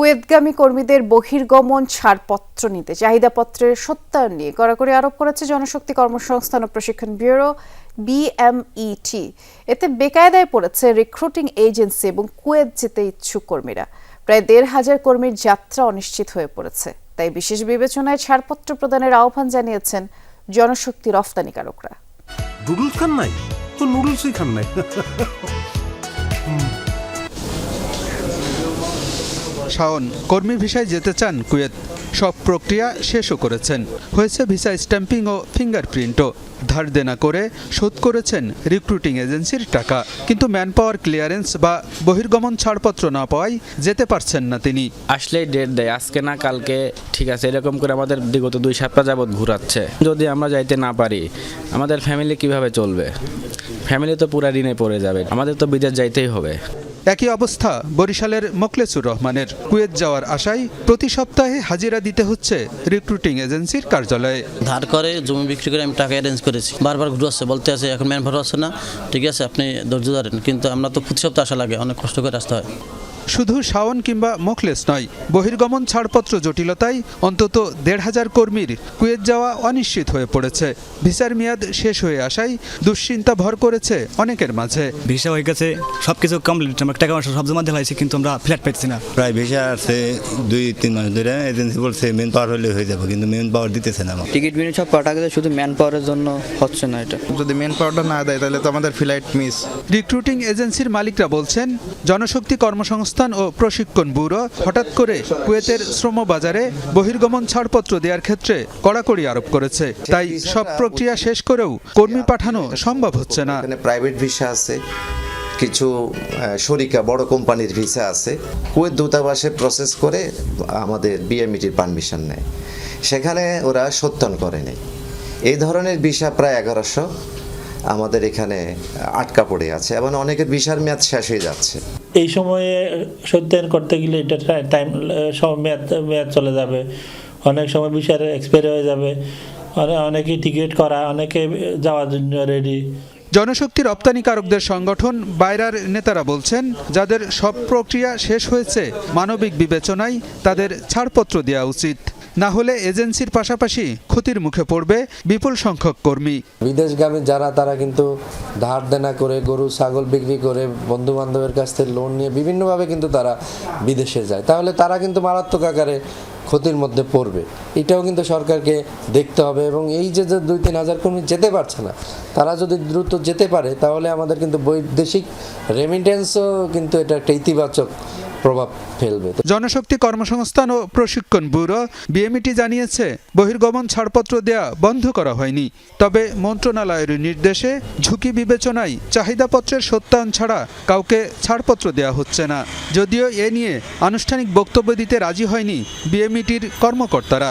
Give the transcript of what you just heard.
কুয়েতগামী কর্মীদের বহির্গমন ছাড়পত্র নিতে। চাহিদাপত্রের সত্যায়ন নিয়ে কড়াকড়ি আরোপ করেছে জনশক্তি কর্মসংস্থান ও প্রশিক্ষণ ব্যুরো বিএমইটি। এতে বেকায়দায় পড়েছে রিক্রুটিং এজেন্সি এবং কুয়েত যেতে ইচ্ছুক কর্মীরা। প্রায় দেড় হাজার কর্মীর যাত্রা অনিশ্চিত হয়ে পড়েছে। তাই বিশেষ বিবেচনায় ছাড়পত্র প্রদানের আহ্বান জানিয়েছেন জনশক্তি রফতানিকারকরা নুডলস খান নাই? তো নুডলসই খান নাই। শাওন কর্মী ভিসায় যেতে চান কুয়েত। সব প্রক্রিয়া শেষও করেছেন। হয়েছে ভিসা স্ট্যাম্পিং ও ফিঙ্গারপ্রিন্টও। ধার দেনা করে শোধ করেছেন রিক্রুটিং এজেন্সির টাকা। কিন্তু ম্যান পাওয়ার ক্লিয়ারেন্স বা বহির্গমন ছাড়পত্র না পাওয়ায় যেতে পারছেন না তিনি। আসলেই ডেট দেয়। আজকে না কালকে, ঠিক আছে, এরকম করে আমাদের বিগত দুই সপ্তাহ যাবৎ ঘুরাচ্ছে। যদি আমরা যাইতে না পারি, আমাদের ফ্যামিলি কীভাবে চলবে? ফ্যামিলি তো পুরা ঋণে পড়ে যাবে। আমাদের তো বিদেশ যাইতেই হবে। একই অবস্থা বরিশালের মোকলেসুর রহমানের। কুয়েত যাওয়ার আশায় প্রতি সপ্তাহে হাজিরা দিতে হচ্ছে রিক্রুটিং এজেন্সির কার্যালয়ে। ধার করে জমি বিক্রি করে আমি টাকা অ্যারেঞ্জ করেছি। বারবার ঘুরে আসছে, বলতে আছে, এখন ম্যান ভালো আসছে না। ঠিক আছে, আপনি ধৈর্য ধরেন। কিন্তু আমরা তো প্রতি সপ্তাহে আসা লাগে, অনেক কষ্ট করে আসতে হয়। শুধু শাওন কিংবা মোখলেস নয় বহির্গমন ছাড়পত্র জটিলতায় অন্তত দেড় হাজার কর্মীর কুয়েত যাওয়া অনিশ্চিত হয়ে পড়েছে। ভিসার মেয়াদ শেষ হয়ে আসায় দুশ্চিন্তা ভর করেছে অনেকের মাঝে। ভিসা হয়ে গেছে সব কিছু কমপ্লিট আমরা টাকা পয়সা সব জমা দিলাইছি কিন্তু আমরা ফ্ল্যাট পাইছি না। প্রায় ভিসা আসছে দুই তিন মাস ধরে এজেন্সি বলছে মেন পাওয়ার হলে হয়ে যাবে কিন্তু মেন পাওয়ার দিতেছে না টিকিট মিনিট সব কাটা গেছে শুধু ম্যান পাওয়ারের জন্য হচ্ছে না এটা। যদি মেন পাওয়ারটা না দেয় তাহলে তো আমাদের ফ্লাইট মিস রিক্রুটিং এজেন্সির মালিকরা বলছেন জনশক্তি কর্মসংস্থান ও প্রশিক্ষণ ব্যুরো হঠাৎ করে কুয়েতের শ্রম বাজারে বহির্গমন ছাড়পত্র দেওয়ার ক্ষেত্রে কড়াকড়ি আরোপ করেছে। তাই সব প্রক্রিয়া শেষ করেও কর্মী পাঠানো সম্ভব হচ্ছে না। প্রাইভেট ভিসা আছে, কিছু শরিকা বড় কোম্পানির ভিসা আছে। কুয়েত দূতাবাসে প্রসেস করে আমাদের বিএমইটির পারমিশন নেয়। সেখানে ওরা সত্যায়ন করেনি। এই ধরনের ভিসা প্রায় এগারোশো। আমাদের এখানে আটকা পড়ে আছে এবং অনেকের ভিসার মেয়াদ শেষ হয়ে যাচ্ছে। এই সময়ে সত্যায়ন করতে গেলে এটা টাইম সব মেয়াদ মেয়াদ চলে যাবে। অনেক সময় বিষয়ের এক্সপায়ার হয়ে যাবে। অনেকে টিকিট করা অনেকে যাওয়ার জন্য রেডি জনশক্তি রপ্তানিকারকদের সংগঠন বাইরার নেতারা বলছেন যাদের সব প্রক্রিয়া শেষ হয়েছে মানবিক বিবেচনায় তাদের ছাড়পত্র দেওয়া উচিত। না হলে এজেন্সির পাশাপাশি ক্ষতির মুখে পড়বে বিপুল সংখ্যক কর্মী। বিদেশগামী যারা, তারা কিন্তু ধার দেনা করে, গরু, ছাগল বিক্রি করে বন্ধু বান্ধবের কাছ থেকে লোন নিয়ে বিভিন্নভাবে কিন্তু তারা বিদেশে যায়। তাহলে তারা কিন্তু মারাত্মক আকারে ক্ষতির মধ্যে পড়বে। এটাও কিন্তু সরকারকে দেখতে হবে এবং এই যে যে দুই তিন হাজার কর্মী যেতে পারছে না, তারা যদি দ্রুত যেতে পারে, তাহলে আমাদের কিন্তু বৈদেশিক রেমিটেন্সও কিন্তু এটা একটা ইতিবাচক প্রভাব ফেলবে। জনশক্তি কর্মসংস্থান ও প্রশিক্ষণ ব্যুরো বিএমইটি জানিয়েছে, বহির্গমন ছাড়পত্র দেয়া বন্ধ করা হয়নি। তবে মন্ত্রণালয়ের নির্দেশে ঝুঁকি বিবেচনায় চাহিদাপত্রের সত্যায়ন ছাড়া কাউকে ছাড়পত্র দেয়া হচ্ছে না। যদিও এ নিয়ে আনুষ্ঠানিক বক্তব্য দিতে রাজি হয়নি বিএমইটির কর্মকর্তারা।